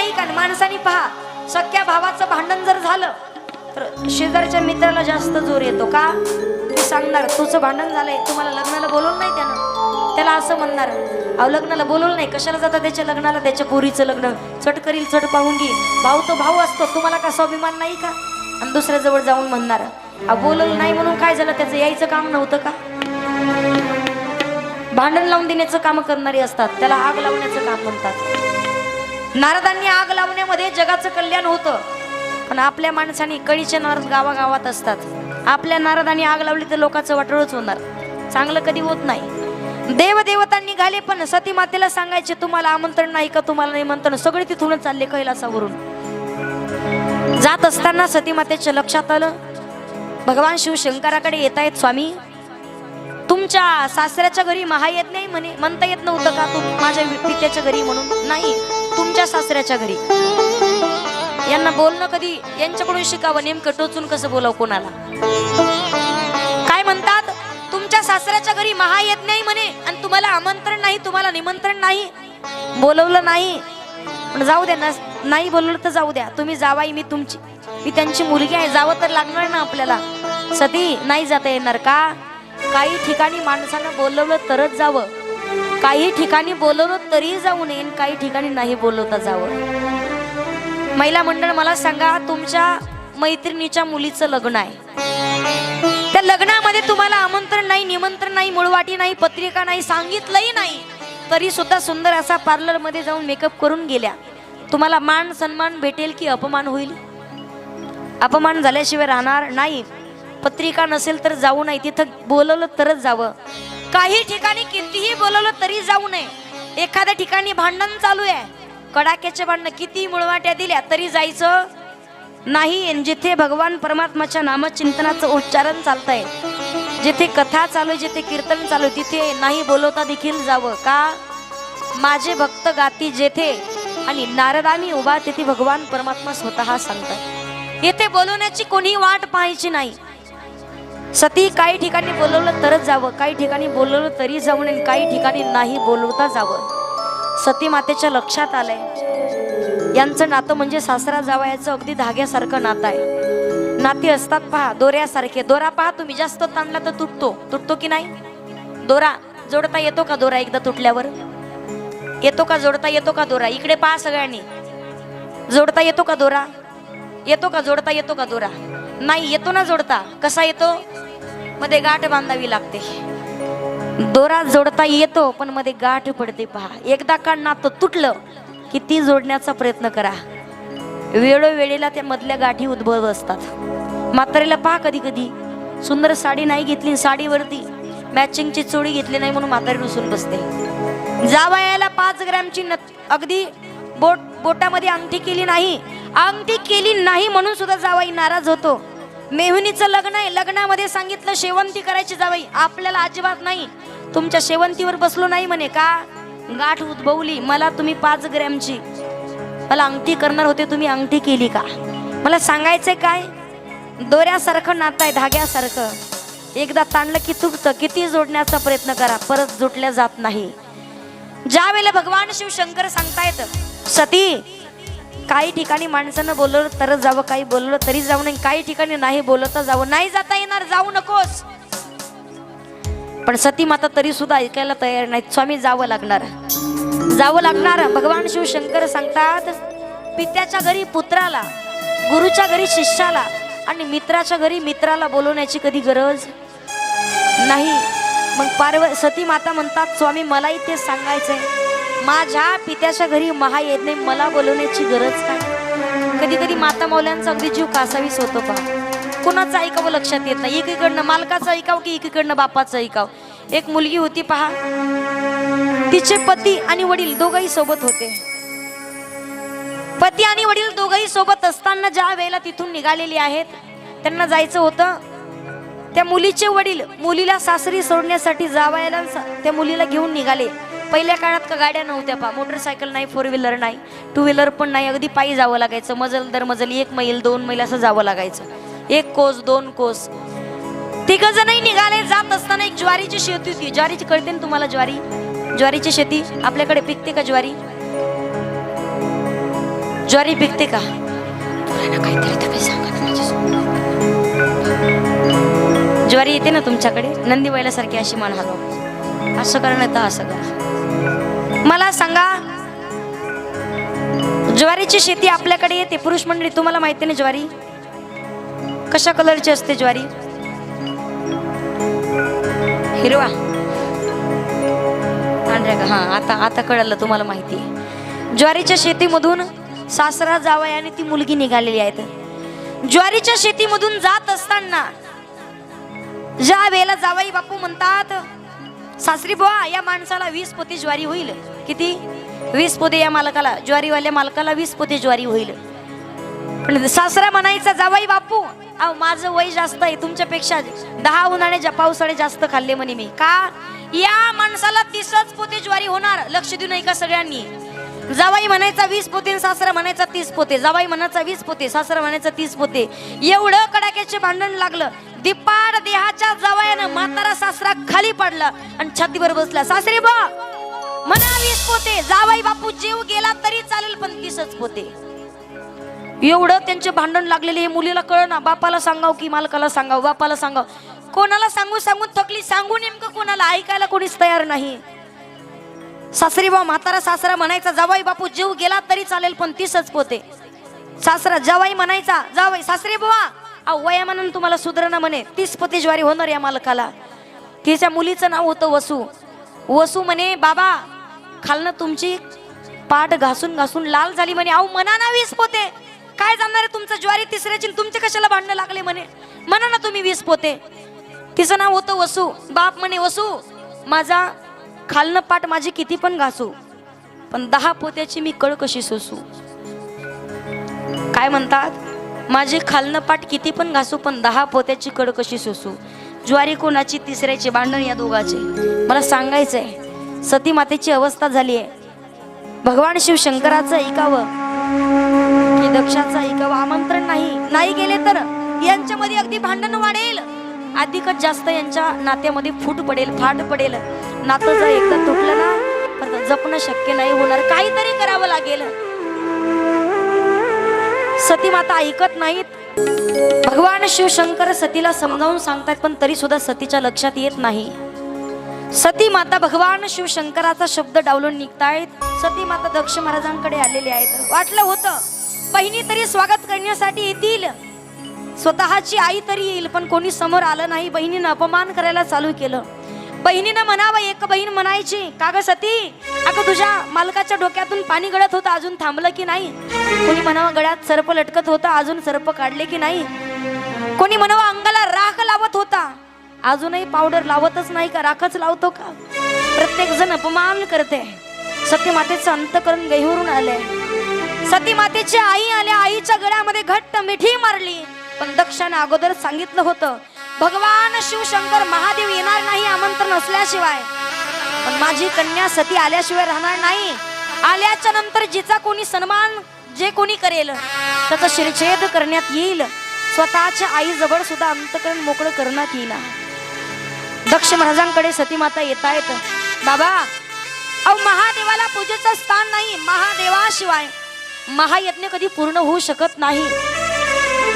नाही का? माणसाने पहा सख्या भावाचं भांडण जर झालं तर शेजारच्या मित्राला जास्त जोर येतो का? तू सांगणार तुझं भांडण झालंय तुम्हाला लग्नाला बोलवलं नाही त्यानं? त्याला असं म्हणणार अहो लग्नाला बोलवलं नाही कशाला जाता त्याच्या लग्नाला? त्याच्या पोरीचं लग्न चट करील चट पाहून घे भाऊ तो भाऊ असतो तुम्हाला का स्वाभिमान नाही का? आणि दुसऱ्याजवळ जाऊन म्हणणार अहो बोलवलं नाही म्हणून काय झालं? त्याचं यायचं काम नव्हतं का? भांडण लावून देण्याचं काम करणारी असतात त्याला आग लावण्याचं काम म्हणतात. नारदांनी आग लावण्यामध्ये जगाचं कल्याण होतं. पण आपल्या माणसाने कळीचे नारद गावागावात असतात. आपल्या नारदांनी आग लावली तर लोकांचं वाटळच होणार. चांगलं कधी होत नाही. देवदेवतांनी घाले पण सती मातेला सांगायचे तुम्हाला आमंत्रण नाही का? तुम्हाला निमंत्रण. सगळे तिथूनच चालले कैलासावरून. जात असताना सती मातेच्या लक्षात आलं भगवान शिवशंकराकडे येत आहेत स्वामी. तुमच्या सासऱ्याच्या घरी महा येत नाही म्हणे. म्हणता येत नव्हतं का तू? माझ्या पित्याच्या घरी म्हणून. नाही. तुमच्या सासऱ्याच्या घरी. यांना बोलणं कधी यांच्याकडून शिकावं? नेमकं टोचून कसं बोलावं कोणाला? काय म्हणतात? तुमच्या सासऱ्याच्या घरी महा येत नाही म्हणे आणि तुम्हाला आमंत्रण नाही तुम्हाला निमंत्रण नाही बोलवलं नाही. पण जाऊ द्या ना नाही बोलवलं तर जाऊ द्या. तुम्ही जावाई मी तुमची मी त्यांची मुलगी आहे जावं तर लागणार ना आपल्याला. सती नाही जाता येणार का? काही ठिकाणी माणसानं बोलवलं तरच जावं. काही ठिकाणी बोलवलं तरी जाऊ नये काही ठिकाणी नाही बोलवता जावं. महिला मंडळ मला सांगा तुमच्या मैत्रिणीच्या मुलीचं लग्न आहे. त्या लग्नामध्ये तुम्हाला आमंत्रण नाही निमंत्रण नाही मुळवाटी नाही पत्रिका नाही सांगितलंही नाही. तरी सुद्धा सुंदर असा पार्लरमध्ये जाऊन मेकअप करून गेल्या. तुम्हाला मान सन्मान भेटेल की अपमान होईल? अपमान झाल्याशिवाय राहणार नाही. पत्रिका नसेल तर जाऊ नाही तिथं बोलवलं तरच जावं. काही ठिकाणी कितीही बोलवलं तरी जाऊ नये. एखाद्या ठिकाणी भांडण चालू आहे. कडाक्याचे भांडण किती मुळवाट्या दिल्या तरी जायचं नाही. जिथे भगवान परमात्माच्या नामचिंतनाचं उच्चारण चालतंय. जिथे कथा चालू आहे जिथे कीर्तन चालू आहे तिथे नाही बोलवता देखील जावं. का? माझे भक्त गाती जेथे आणि नारदानी उभा तिथे भगवान परमात्मा स्वतः सांगतात. येथे बोलवण्याची कोणी वाट पाहायची नाही. सती काही ठिकाणी बोलवलं तरच जावं. काही ठिकाणी बोलवलं तरी जाऊ नये काही ठिकाणी नाही बोलवता जावं. सती मातेच्या लक्षात आलंय. यांचं नातं म्हणजे सासरा जावयाचं अगदी धाग्यासारखं नातं आहे. नाती असतात पहा दोऱ्यासारखे. दोरा पहा तुम्ही जास्त ताणला तर तुटतो. तुटतो की नाही? दोरा जोडता येतो का दोरा एकदा तुटल्यावर? येतो का जोडता येतो का दोरा? इकडे पहा सगळ्यांनी. जोडता येतो का दोरा? येतो का जोडता येतो का दोरा? नाही येतो ना जोडता. कसा येतो? मध्ये गाठ बांधावी लागते. दोरा जोडता येतो पण मध्ये गाठ पडते पहा. एकदा का नातं तुटलं की ती जोडण्याचा प्रयत्न करा. वेळोवेळेला त्या मधल्या गाठी उद्भवत असतात. म्हातारीला पहा कधी कधी सुंदर साडी नाही घेतली साडीवरती मॅचिंगची चोळी घेतली नाही म्हणून म्हातारी रुसून बसते. जावयाला पाच ग्रॅमची न अगदी बोट बोटामध्ये अंगठी केली नाही. अंगठी केली नाही म्हणून सुद्धा जावाई नाराज होतो. मेहुनीचं लग्न आहे. लग्नामध्ये सांगितलं शेवंती करायची जावाई. आपल्याला अजिबात नाही. तुमच्या शेवंतीवर बसलो नाही म्हणे का? गाठ उद्भवली मला तुम्ही पाच ग्रॅमची. मला अंगठी करणार होते तुम्ही अंगठी केली का? मला सांगायचंय काय? दोऱ्यासारखं नातं आहे धाग्यासारखं. एकदा ताणलं की तुटतं. किती जोडण्याचा प्रयत्न करा. परत जोडल्या जात नाही. ज्या वेळेला भगवान शिव शंकर सांगतायत सती काही ठिकाणी माणसानं बोलवलं तरच जावं काही बोलवलं तरी जाऊ नये काही ठिकाणी नाही बोलवता जावं. नाही जाता येणार जाऊ नकोस. पण सती माता तरी सुद्धा ऐकायला तयार नाहीत. स्वामी जावं लागणार. जावं लागणार. भगवान शिव शंकर सांगतात पित्याच्या घरी पुत्राला गुरुच्या घरी शिष्याला आणि मित्राच्या घरी मित्राला बोलवण्याची कधी गरज नाही. मग पार्व सती माता म्हणतात स्वामी मलाही ते सांगायचंय. माझ्या पित्याच्या घरी महा येत नाही मला बोलवण्याची गरज काय? कधी कधी माता मौल्यांचा अगदी जीव कासावीस होतो पहा. कुणाचं ऐकावं लक्षात येत नाही. एकीकडनं मालकाचं ऐकाव की एकीकडनं बापाचं ऐकाव? एक मुलगी होती पहा. तिचे पती आणि वडील दोघही सोबत होते. पती आणि वडील दोघही सोबत असताना ज्या वेळेला तिथून निघालेली आहेत त्यांना जायचं होतं. त्या मुलीचे वडील मुलीला सासरी सोडण्यासाठी जावायला त्या मुलीला घेऊन निघाले. पहिल्या काळात का गाड्या नव्हत्या पा मोटरसायकल नाही फोर व्हीलर नाही. टू व्हीलर पण नाही. अगदी पायी जावं लागायचं. मजल दर मजल एक मैल दोन मैल असं जावं लागायचं. एक कोस दोन कोस. तिघ नाही निघाले जात असताना एक ज्वारीची शेती होती. ज्वारीची कळते ना तुम्हाला ज्वारी? ज्वारीची शेती? आपल्याकडे पिकते का ज्वारी? ज्वारी पिकते का? काहीतरी तुम्ही सांगा ज्वारी येते ना तुमच्याकडे? नंदी सारखी अशी मान हलव. असं करणं येतं असं करा. मला सांगा ज्वारीची शेती आपल्याकडे येते. पुरुष मंडळी तुम्हाला माहिती ना ज्वारी? कशा कलरची असते ज्वारी? हिरवा. पांढऱ्या का? हा आता आता कळलं तुम्हाला माहिती आहे. ज्वारीच्या शेतीमधून सासरा जावाय आणि ती मुलगी निघालेली आहेत. ज्वारीच्या शेतीमधून जात असताना ज्या वेळेला जावाई बापू म्हणतात सासरी बुवा या माणसाला वीस पोती ज्वारी होईल. किती? वीस पोते या मालकाला ज्वारीवाल्या मालकाला वीस पोते ज्वारी होईल. पण सासरा म्हणायचा जावाई बापू. अहो माझं वय जास्त आहे तुमच्यापेक्षा दहा उन्हाळ्याच्या पावसाळे जास्त खाल्ले म्हणे मी. का? या माणसाला तीसच पोते ज्वारी होणार लक्ष देऊ नये का सगळ्यांनी. जावाई म्हणायचा वीस पोते सासरं सासरा म्हणायचा तीस पोते. जावाई म्हणायचा वीस पोते सासरा म्हणायचा तीस पोते. एवढं कडाक्याचे भांडण लागलं. दिपाड देहाच्या जावयानं म्हातारा सासरा खाली पडला आणि छातीवर बसला. सासरे बा म्हणा वीस पोते. जावाई बापू जीव गेला तरी चालेल पण तीसच पोते. एवढं त्यांचे भांडण लागलेले हे मुलीला कळ ना बापाला सांगाव की मालकाला सांगाव बापाला सांगाव. कोणाला सांगू सांगून थकली सांगू नेमकं कोणाला? ऐकायला कोणीच तयार नाही. सासरी बा म्हातारा सासरा म्हणायचा जावाई बापू जीव गेला तरी चालेल पण तीसच पोते. सासरा जावाई म्हणायचा जावाई सासरे बुवा. अहो म्हणून तुम्हाला सुधरणं म्हणे. तीस पोते ज्वारी होणार या मालकाला. तिच्या मुलीचं नाव होतं वसू. वसू म्हणे बाबा खालनं तुमची पाठ घासून घासून लाल झाली म्हणे. अहो म्हणा ना वीस पोते. काय जाणार आहे तुमचं ज्वारी तिसऱ्याची तुमचे कशाला भांडणं लागले म्हणे? म्हणा ना तुम्ही वीस पोते. तिचं नाव होतं वसू. बाप म्हणे वसू माझा खालनं पाठ माझी किती पण घासू पण दहा पोत्याची मी कळ कशी सोसू? काय म्हणतात? माझे खालनं पाठ किती पण घासू पण दहा पोत्याची कड कशी सोसू? ज्वारी कोणाची तिसऱ्याची भांडण या दोघाचे? मला सांगायचंय सती मातेची अवस्था झाली आहे भगवान शिव शंकराचं ऐकावं की दक्षाचं ऐकावं आमंत्रण नाही. नाही गेले तर यांच्यामध्ये अगदी भांडण वाढेल. अधिकच जास्त यांच्या नात्यामध्ये फूट पडेल फाट पडेल. नातं जर एकदा तुटलं ना तर जपणं शक्य नाही होणार काहीतरी करावं लागेल. सती माता ऐकत नाहीत. भगवान शिवशंकर सतीला समजावून सांगतात पण तरी सुद्धा सतीच्या लक्षात येत नाही. सती माता भगवान शिवशंकराचा शब्द डावलून निघतायत. सती माता दक्ष महाराजांकडे आलेले आहेत. वाटलं होतं बहिणी तरी स्वागत करण्यासाठी येतील. स्वतःची आई तरी येईल पण कोणी समोर आलं नाही. बहिणीनं अपमान करायला चालू केलं. बहिणीनं म्हणावं एक बहीण म्हणायची का ग सती अगं तुझ्या मालकाच्या डोक्यातून पाणी गळत होतं अजून थांबलं की नाही? कोणी म्हणावं गळ्यात सर्प लटकत होता अजून सर्प काढले की नाही? कोणी म्हणावं अंगाला राख लावत होता अजूनही पावडर लावतच नाही का राखच लावतो का? प्रत्येक जण अपमान करते. सती मातेचं अंतकरण गहिवरून आले सती मातेची आई आल्या आईच्या गळ्यामध्ये घट्ट मिठी मारली. पण दक्षाने अगोदर सांगितलं होतं भगवान शिवशंकर महादेव येणार नाही आमंत्रण असल्याशिवाय. पण माझी कन्या सती आल्याशिवाय राहणार नाही. आल्याच्यानंतर जिचा कोणी सन्मान जे कोणी करेल त्याचा शिरछेद करण्यात येईल. स्वतःच्या आई जवळ सुद्धा अंतकरण मोकळं करण्यात येईल. दक्ष महाराजांकडे सती माता येत आहेत बाबा अहो महादेवाला पूजेचं स्थान नाही महादेवाशिवाय. महायज्ञ कधी पूर्ण होऊ शकत नाही.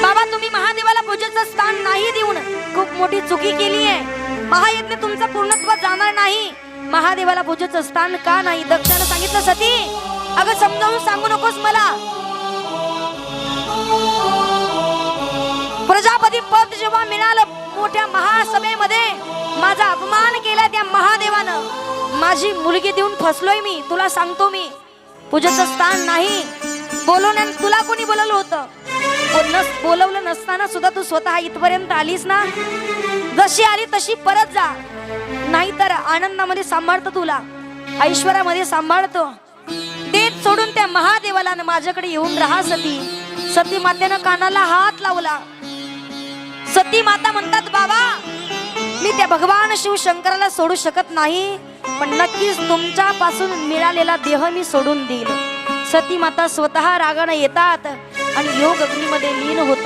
बाबा तुम्ही महादेवाला पूजेचं स्थान नाही देऊन खूप मोठी चुकी केली आहे. महायज्ञ तुमचं पूर्णत्व जाणार नाही. महादेवाला पूजेचं स्थान का नाही? दक्षानं सांगितलं सती. अगं समजावून सांगू नकोस मला. प्रजापती पद जेव्हा मिळालं मोठ्या महासभेमध्ये माझा अपमान केला त्या महादेवानं. माझी मुलगी देऊन फसलोय मी तुला सांगतो मी. पूजेचं स्थान नाही. बोलवण्यान तुला कोणी बोलवलं होतं? बोलणं बोलवलं नसताना सुद्धा तू स्वतः इथपर्यंत आलीस ना? जशी आली तशी परत जा. नाहीतर आनंदामध्ये सांभाळतो तुला. ऐश्वरामध्ये सांभाळतो. तेच सोडून त्या महादेवाला माझ्याकडे येऊन राहा सती. सती मातेनं कानाला हात लावला. सती माता म्हणतात बाबा मी त्या भगवान शिव शंकराला सोडू शकत नाही पण नक्कीच तुमच्या पासून मिळालेला देह मी सोडून देईल सती माता स्वतः रागानं येतात. आणि योग अग्नीमध्ये लीन होता.